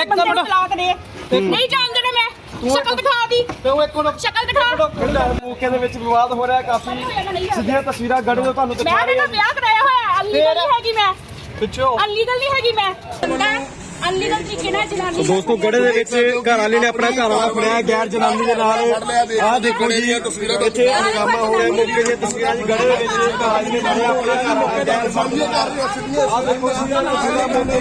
ਇੱਕ ਬੰਦੇ ਨੂੰ ਮਿੰਟ। ਤਲਾਕ ਦੇ। ਨਹੀਂ ਜਾਣ ਦੇਣਾ ਮੈਂ। ਸ਼ਕਲ ਦਿਖਾ ਦੀ ਤੇ ਉਹ ਇੱਕ ਮਿੰਟ। ਸ਼ਕਲ ਦਿਖਾ। ਮੌਕੇ ਦੇ ਵਿੱਚ ਵਿਵਾਦ ਹੋ ਰਿਹਾ ਕਾਫੀ। ਸਿੱਧੀਆਂ ਤਸਵੀਰਾਂ ਗੜੇ ਤੋਂ ਤੁਹਾਨੂੰ ਦਿਖਾ ਮੈਂ ਰਹੇ ਤਾਂ ਵਿਆਹ ਕਰਾਇਆ ਹੋਇਆ। ਅਨਲੀਗਲ ਨਹੀਂ ਹੈਗੀ ਮੈਂ। ਪਿੱਛੋਂ। ਅਨਲੀਗਲ ਨਹੀਂ ਹੈਗੀ ਮੈਂ। ਅਨਲੀਗਲ ਤਰੀਕੇ ਨਾਲ ਜਨਾਨੀ ਦੋਸਤੋ ਗੜੇ ਦੇ ਵਿੱਚ ਘਰ ਵਾਲੇ ਨੇ ਆਪਣਾ ਘਰ ਵਾਲਾ ਫੜਿਆ ਗੈਰ ਜਨਾਨੀ ਦੇ ਨਾਲ? ਆਹ ਦੇਖੋ ਜੀ ਇੱਥੇ ਹੰਗਾਮਾ ਹੋ ਰਿਹਾ ਮੌਕੇ ਦੀਆਂ ਤਸਵੀਰਾਂ ਜੀ ਗੜੇ ਦੇ ਵਿੱਚ ਘਰ ਵਾਲੇ ਨੇ ਫੜਿਆ ਆਪਣਾ ਘਰ ਵਾਲਾ ਗੈਰ ਜਨਾਨੀ ਆਹ ਦੇਖੋ ਜੀ ਆਹ ਤਸਵੀਰਾਂ ਮੌਕੇ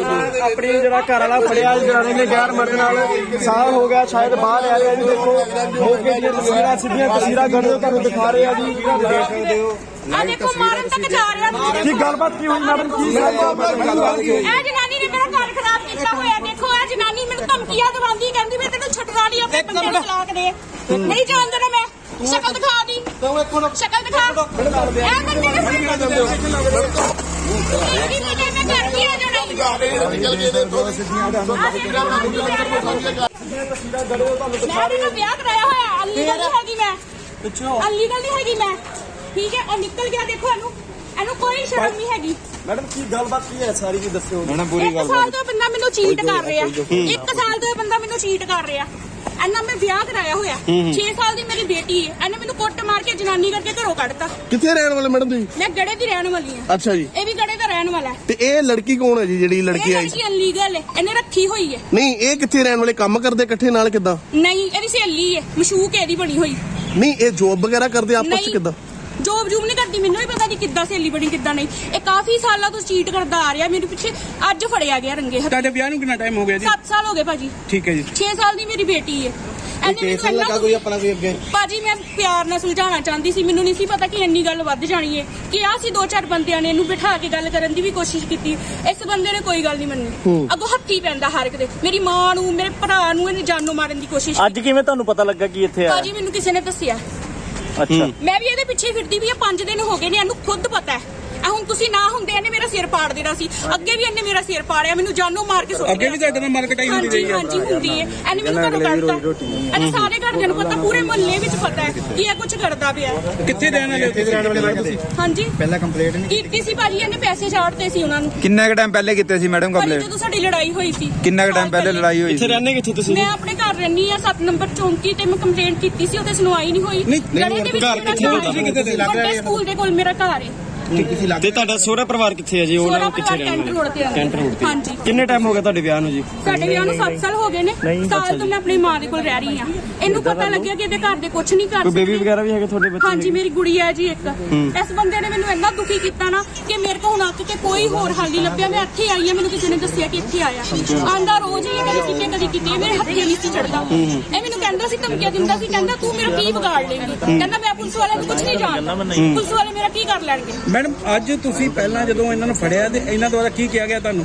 ਦੀਆਂ ਆਪਣੀ ਜਿਹੜਾ ਘਰ ਵਾਲਾ ਫੜਿਆ ਜਨਾਨੀ ਨੇ ਗੈਰ ਮਰਦ ਨਾਲ ਸਾਹ ਹੋ ਗਿਆ ਸ਼ਾਇਦ ਬਾਹਰ ਆ ਗਿਆ ਜੀ ਦੇਖੋ। ਮੌਕੇ ਦੀਆਂ ਤਸਵੀਰਾਂ ਸਿੱਧੀਆਂ ਤਸਵੀਰਾਂ ਗੜੇ ਤੋਂ ਤੁਹਾਨੂੰ ਦਿਖਾ ਰਹੇ ਆ ਜੀ। ਦੇਖ ਸਕਦੇ ਹੋ। ਆ ਦੇਖੋ ਮਾਰਨ ਤੱਕ ਜਾ ਰਿਹਾ ਕੀ ਗੱਲਬਾਤ ਕੀ ਹੋਈ ਮੈਡਮ? ਕੀ ਗੱਲਬਾਤ ਇਹ ਜਨਾਨੀ ਨੇ ਮੇਰਾ ਘਰ ਖਰਾਬ ਕੀਤਾ ਹੋਇਆ। ਦੇਖੋ ਇਹ ਜਨਾਨੀ ਮੈਨੂੰ ਧਮਕੀਆਂ ਦਵਾਉਂਦੀ ਕਹਿੰਦੀ ਮੈਂ ਤੈਨੂੰ ਛੱਡਣਾ ਨਹੀਂ ਆਪਣੇ ਬੰਦੇ ਨੂੰ ਤਲਾਕ ਦੇ। ਨਹੀਂ ਜਾਣ ਦੇਣਾ ਮੈਂ। ਸ਼ਕਲ ਦਿਖਾ ਦੀ। ਸ਼ਕਲ ਦਿਖਾ। ਇਹ ਬੰਦੇ ਨੇ ਇਹ ਵੀ ਮੁੰਡੇ ਮੈਂ ਘਰ ਕੀ ਆ ਜਾਣਾ ਮੈਂ ਵੀ ਤਾਂ ਵਿਆਹ ਕਰਾਇਆ ਹੋਇਆ। ਅਨਲੀਗਲ ਨਹੀਂ ਹੈਗੀ ਮੈਂ। ਪਿੱਛੋਂ। ਅਨਲੀਗਲ ਨਹੀਂ ਹੈਗੀ ਮੈਂ। ਠੀਕ ਹੈ ਉਹ ਨਿਕਲ ਗਿਆ ਦੇਖੋ ਇਹਨੂੰ। ਇਹਨੂੰ ਕੋਈ ਸ਼ਰਮ ਨਹੀਂ ਹੈਗੀ। ਮੈਡਮ ਕੀ ਗੱਲਬਾਤ ਕੀ ਹੈ? ਸਾਰੀ ਜੀ ਦੱਸਿਓ। ਇੱਕ ਸਾਲ ਤੋਂ ਇਹ ਬੰਦਾ ਮੈਨੂੰ ਚੀਟ ਕਰ ਰਿਹਾ। ਇੱਕ ਸਾਲ ਤੋਂ ਇਹ ਬੰਦਾ ਮੈਨੂੰ ਚੀਟ ਕਰ ਰਿਹਾ। ਇਹਨਾਂ ਮੈਂ ਵਿਆਹ ਕਰਾਇਆ ਹੋਇਆ। 6 ਸਾਲ ਦੀ ਮੇਰੀ ਬੇਟੀ ਹੈ। ਇਹਨੇ ਮੈਨੂੰ ਕੁੱਟ ਮਾਰ ਕੇ ਜਨਾਨੀ ਕਰਕੇ ਘਰੋਂ ਕੱਢਤਾ। ਕਿੱਥੇ ਰਹਿਣ ਵਾਲੇ ਮੈਡਮ ਤੁਸੀਂ? ਮੈਂ ਗੜੇ ਦੀ ਰਹਿਣ ਵਾਲੀ ਹਾਂ। ਅੱਛਾ ਜੀ। ਇਹ ਵੀ ਗੜੇ ਦਾ ਰਹਿਣ ਵਾਲਾ ਹੈ। ਤੇ ਇਹ ਲੜਕੀ ਕੌਣ ਹੈ ਜੀ ਜਿਹੜੀ ਲੜਕੀ ਆਈ? ਸੀ ਲੜਕੀ ਅਨਲੀਗਲ ਹੈ। ਇਹਨੇ ਰੱਖੀ ਹੋਈ ਹੈ। ਨਹੀਂ ਇਹ ਕਿੱਥੇ ਰਹਿਣ ਵਾਲੇ? ਕੰਮ ਕਰਦੇ ਇਕੱਠੇ ਨਾਲ ਕਿੱਦਾਂ? ਨਹੀਂ ਇਹਦੀ ਸਹੇਲੀ ਹੈ। ਮਸ਼ੂਕ ਹੈ ਇਹਦੀ ਬਣੀ ਹੋਈ। ਨਹੀਂ ਇਹ ਜੋਬ ਵਗੈਰਾ ਕਰਦੇ ਆਪਸ ਚ ਨਹੀਂ। ਕਿੱਦਾਂ? ਜੋਬ ਜੂਬ ਨਹੀਂ ਕਰਦੀ ਮੈਨੂੰ ਵੀ ਪਤਾ ਨਹੀਂ ਕਿੱਦਾਂ ਸਹੇਲੀ ਬਣੀ ਕਿੱਦਾਂ ਨਹੀਂ। ਇਹ ਕਾਫੀ ਸਾਲਾਂ ਤੋਂ ਚੀਟ ਕਰਦਾ ਆ ਰਿਹਾ ਮੇਰੇ ਪਿੱਛੇ ਅੱਜ ਫੜਿਆ ਗਿਆ ਰੰਗੇ ਹੱਥ। ਤੁਹਾਡੇ ਵਿਆਹ ਨੂੰ ਕਿੰਨਾ ਟਾਈਮ ਹੋ ਗਿਆ ਜੀ? 7 ਸਾਲ ਹੋ ਗਏ ਭਾਜੀ। ਠੀਕ ਹੈ ਜੀ। 6 ਸਾਲ ਦੀ ਮੇਰੀ ਬੇਟੀ ਹੈ ਇਹਨੇ ਮੈਨੂੰ ਇੰਨਾ ਕੋਈ ਆਪਣਾ ਕੋਈ ਅੱਗੇ? ਭਾਜੀ ਮੈਂ ਪਿਆਰ ਨਾਲ ਸੁਲਝਾਉਣਾ ਚਾਹੁੰਦੀ ਸੀ। ਮੈਨੂੰ ਨਹੀਂ ਸੀ ਪਤਾ ਕਿ ਇੰਨੀ ਗੱਲ ਵੱਧ ਜਾਣੀ ਹੈ ਕਿ ਆ ਸੀ ਦੋ ਚਾਰ ਬੰਦਿਆਂ ਨੇ ਇਹਨੂੰ ਬਿਠਾ ਕੇ ਗੱਲ ਕਰਨ ਦੀ ਵੀ ਕੋਸ਼ਿਸ਼ ਕੀਤੀ। ਇਸ ਬੰਦੇ ਨੇ ਕੋਈ ਗੱਲ ਨਹੀਂ ਮੰਨੀ। ਅੱਗੋਂ ਹੱਥੀ ਪੈਂਦਾ ਹਰ ਇੱਕ ਦੇ। ਮੇਰੀ ਮਾਂ ਨੂੰ ਮੇਰੇ ਭਰਾ ਨੂੰ ਇਹਨੇ ਜਾਨੋਂ ਮਾਰਨ ਦੀ ਕੋਸ਼ਿਸ਼ ਅੱਜ ਕਿਵੇਂ ਤੁਹਾਨੂੰ ਪਤਾ ਲੱਗਾ ਕਿ ਇੱਥੇ ਆ ਭਾਜੀ ਮੈਨੂੰ ਕਿਸੇ ਨੇ ਦੱਸਿਆ। ਅੱਛਾ ਮੈਂ ਵੀ ਇਹਦੇ ਪਿੱਛੇ ਫਿਰਦੀ ਵੀ ਆ 5 ਦਿਨ ਹੋ ਗਏ ਨੇ, ਇਹਨੂੰ ਖੁਦ ਪਤਾ ਹੈ। ਇਹ ਹੁਣ ਤੁਸੀਂ ਨਾ ਹੁੰਦੇ ਇਹਨੇ ਮੇਰਾ ਸਿਰ ਪਾੜ ਦੇਣਾ ਸੀ। ਅੱਗੇ ਵੀ ਇਹਨੇ ਮੇਰਾ ਸਿਰ ਪਾੜਿਆ ਮੈਨੂੰ ਜਾਨੋਂ ਮਾਰ ਕੇ ਸੁੱਟ ਅੱਗੇ। ਵੀ ਤੁਹਾਡੇ ਨਾਲ ਮਾਰਕਟਾਈ ਹੁੰਦੀ ਰਹੀ ਹਾਂਜੀ ਹੈ ਹਾਂਜੀ ਹੁੰਦੀ ਹੈ। ਇਹਨੇ ਮੈਨੂੰ ਘਰੋਂ ਕੱਢਤਾ ਇਹਨੇ ਸਾਰੇ ਘਰਦਿਆਂ ਨੂੰ ਪਤਾ ਪੂਰੇ ਮੁਹੱਲੇ ਵਿੱਚ ਪਤਾ ਹੈ ਕਿ ਇਹ ਕੁਝ ਕਰਦਾ ਪਿਆ ਹੈ। ਕਿੱਥੇ ਰਹਿਣ ਵਾਲੇ ਹੋ ਤੁਸੀਂ? ਹਾਂਜੀ। ਪਹਿਲਾਂ ਕੰਪਲੇਂਟ ਨਹੀਂ ਕੀਤੀ? ਸੀ ਭਾਜੀ ਇਹਨੇ ਪੈਸੇ ਛਾੜਤੇ ਸੀ ਉਹਨਾਂ ਨੂੰ। ਕਿੰਨਾ ਕੁ ਟਾਈਮ ਪਹਿਲੇ ਕੀਤੇ ਸੀ ਮੈਡਮ ਕੰਪਲੇਂਟ ਜਦੋਂ ਸਾਡੀ ਲੜਾਈ ਹੋਈ ਸੀ। ਕਿੰਨਾ ਕੁ ਟਾਈਮ ਪਹਿਲੇ ਲੜਾਈ ਹੋਈ ਇੱਥੇ ਰਹਿੰਦੇ ਕਿੱਥੇ ਤੁਸੀਂ? ਮੈਂ ਆਪਣੇ ਘਰ ਰਹਿਣੀ ਆ 7 ਨੰਬਰ ਚੌਂਕੀ ਤੇ ਮੈਂ ਕੰਪਲੇਂਟ ਕੀਤੀ ਸੀ ਉਹਦੇ ਸੁਣਵਾਈ ਨਹੀਂ ਹੋਈ। ਗਲੀ ਦੇ ਵਿੱਚ ਘਰ ਮੇਰਾ ਕਿੱਥੇ ਘਰ ਤੁਸੀਂ ਹੈ। ਕਿੱਥੇ ਸਕੂਲ ਦੇ ਕੋਲ ਮੇਰਾ ਘਰ ਹੈ। ਤੇ ਤੁਹਾਡਾ ਸਹੁਰਾ ਪਰਿਵਾਰ ਕਿੱਥੇ ਹੈ ਜੀ? ਉਹਨਾਂ ਨੂੰ ਕਿੱਥੇ ਕੈਂਟ ਰੋਡ ਤੇ ਆ ਕੈਂਟ ਰੋਡ ਤੇ। ਹਾਂਜੀ। ਕਿੰਨੇ ਟਾਈਮ ਹੋ ਗਿਆ ਤੁਹਾਡੇ ਵਿਆਹ ਨੂੰ ਜੀ? ਸਾਡੇ ਵਿਆਹ ਨੂੰ 7 ਸਾਲ ਹੋ ਗਏ ਨੇ। ਸਾਲ ਤੋਂ ਮੈਂ ਆਪਣੀ ਮਾਂ ਦੇ ਕੋਲ ਰਹਿ ਰਹੀ ਆ ਇਹਨੂੰ ਪਤਾ ਲੱਗਿਆ ਕਿ ਇਹਦੇ ਘਰ ਦੇ ਕੁਝ ਨਹੀਂ ਕਰ ਕੋਈ ਬੇਬੀ। ਵਗੈਰਾ ਵੀ ਹੈਗੇ ਤੁਹਾਡੇ ਬੱਚੇ ਹਾਂਜੀ ਮੇਰੀ ਗੁੜੀਆ ਹੈ ਜੀ ਇੱਕ। ਇਸ ਬੰਦੇ ਨੇ ਮੈਨੂੰ ਇੰਨਾ ਦੁਖੀ ਕੀਤਾ ਨਾ ਕਿ ਮੇਰੇ ਕੋਲ ਹੁਣ ਅੱਕ ਕੇ ਕੋਈ ਹੋਰ ਹੱਲ ਨਹੀਂ ਲੱਭਿਆ। ਮੈਂ ਇੱਥੇ ਆਈ ਆ ਮੈਨੂੰ ਕਿਸੇ ਨੇ ਦੱਸਿਆ ਕਿ ਇੱਥੇ ਆਇਆ। ਆਂਦਾ ਰੋਜ਼ ਹੀ ਇਹ ਕਦੀ ਕਿਤੇ ਕਦੀ ਕਿਤੇ ਮੇਰੇ ਹੱਥੇ ਨਹੀਂ ਸੀ ਚੜਦਾ। ਇਹ ਮੈਨੂੰ ਕਹਿੰਦਾ ਸੀ ਧਮਕੀਆਂ ਦਿੰਦਾ ਸੀ ਕਹਿੰਦਾ ਤੂੰ ਮੇਰਾ ਕੀ ਵਿਗਾੜ ਲੇਂਗੀ? ਕਹਿੰਦਾ ਮੈਂ ਪੁਲਿਸ ਵਾਲਿਆਂ ਨੂੰ ਕੁਝ ਨਹੀਂ ਜਾਣਦਾ। ਪੁਲਿਸ ਵਾਲੇ ਮੇਰਾ ਕੀ ਕਰ ਲੈਣਗੇ? ਮੈਡਮ ਅੱਜ ਤੁਸੀਂ ਪਹਿਲਾਂ ਜਦੋਂ ਇਹਨਾਂ ਨੂੰ ਫੜਿਆ ਤੇ ਇਹਨਾਂ ਦੁਆਰਾ ਕੀ ਕਿਹਾ ਗਿਆ ਤੁਹਾਨੂੰ?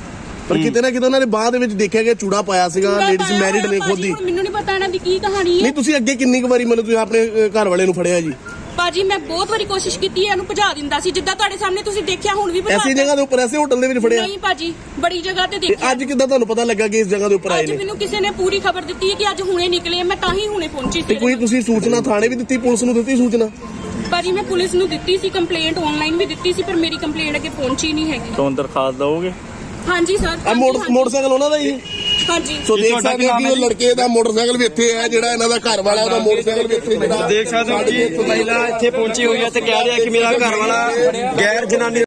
ਪਰ ਕਿਤੇ ਨਾ ਕਿਤੇ ਉਹਨਾਂ ਨੇ ਬਾਹ ਦੇ ਵਿੱਚ ਦੇਖਿਆ ਗਿਆ ਚੂੜਾ ਪਾਇਆ ਸੀਗਾ ਲੇਡੀਜ਼ ਮੈਰਿਡ ਨੇ ਖੁਦ ਹੀ। ਮੈਨੂੰ ਨਹੀਂ ਪਤਾ ਇਹਨਾਂ ਦੀ ਕੀ ਕਹਾਣੀ ਹੈ। ਨਹੀਂ ਤੁਸੀਂ ਅੱਗੇ ਕਿੰਨੀ ਕੁ ਵਾਰੀ ਮਤਲਬ ਤੁਸੀਂ ਆਪਣੇ ਅ, ਘਰ ਵਾਲੇ ਨੂੰ ਫੜਿਆ ਜੀ? ਬਾਜੀ ਮੈਂ ਬਹੁਤ ਵਾਰੀ ਕੋਸ਼ਿਸ਼ ਕੀਤੀ ਹੈ ਇਹਨੂੰ ਭਜਾ ਦਿੰਦਾ ਸੀ। ਜਿੱਦਾਂ ਤੁਹਾਡੇ ਸਾਹਮਣੇ ਤੁਸੀਂ ਦੇਖਿਆ ਹੁਣ ਵੀ ਭਜਾ ਐਸੀ ਜਗ੍ਹਾ ਦੇ ਉੱਪਰ ਐਸੇ ਹੋਟਲ ਦੇ ਵਿੱਚ ਫੜਿਆ? ਨਹੀਂ ਭਾਜੀ ਬੜੀ ਜਗ੍ਹਾ ਤੇ ਤੇ ਦੇਖਿਆ। ਅੱਜ ਕਿੱਦਾਂ ਤੁਹਾਨੂੰ ਪਤਾ ਲੱਗਾ ਕਿ ਇਸ ਜਗ੍ਹਾ ਦੇ ਉੱਪਰ ਆਏ ਅੱਜ ਨੇ? ਮੈਨੂੰ ਕਿਸੇ ਨੇ ਪੂਰੀ ਖਬਰ ਦਿੱਤੀ ਹੈ ਕਿ ਅੱਜ ਹੁਣੇ ਨਿਕਲੇ ਆ, ਮੈਂ ਤਾਂ ਹੀ ਹੁਣੇ ਪਹੁੰਚੀ ਤੇ ਸੀ। ਕੋਈ ਤੁਸੀਂ ਸੂਚਨਾ ਥਾਣੇ ਵੀ ਦਿੱਤੀ ਪੁਲਿਸ ਨੂੰ ਦਿੱਤੀ ਸੂਚਨਾ? ਭਾਜੀ ਮੈਂ ਪੁਲਿਸ ਨੂੰ ਦਿੱਤੀ ਸੀ ਕੰਪਲੇਂਟ ਆਨਲਾਈਨ ਵੀ ਦਿੱਤੀ ਸੀ ਪਰ ਮੇਰੀ ਕੰਪਲੇਂਟ ਅੱਗੇ ਪਹੁੰਚੀ ਨਹੀਂ ਹੈਗੀ। ਤੋਂ ਦਰਖਾਸਤ ਦਓਗੇ ਹਾਂਜੀ ਸਰ ਆ ਹਾਂਜੀ, ਮੋਟਰ ਹਾਂਜੀ, ਮੋਟਰਸਾਈਕਲ ਉਹਨਾਂ ਦਾ ਹੀ ਹਾਂਜੀ। ਸੋ ਦੇਖ ਸਕਦੇ ਹੋ ਕਿ ਉਹ ਲੜਕੇ ਦਾ ਮੋਟਰਸਾਈਕਲ ਵੀ ਇੱਥੇ ਹੈ ਜਿਹੜਾ ਇਹਨਾਂ ਦਾ ਘਰ ਵਾਲਾ ਉਹਦਾ ਮੋਟਰਸਾਈਕਲ ਵੀ ਇੱਥੇ ਜਿਹੜਾ ਦੇਖ ਸਕਦੇ ਹੋ ਕਿ ਮਹਿਲਾ ਇੱਥੇ ਪਹੁੰਚੀ ਹੋਈ ਹੈ ਤੇ ਕਹਿ ਰਿਹਾ ਕਿ ਮੇਰਾ ਘਰ ਵਾਲਾ ਗੈਰ ਜਨਾਨੀ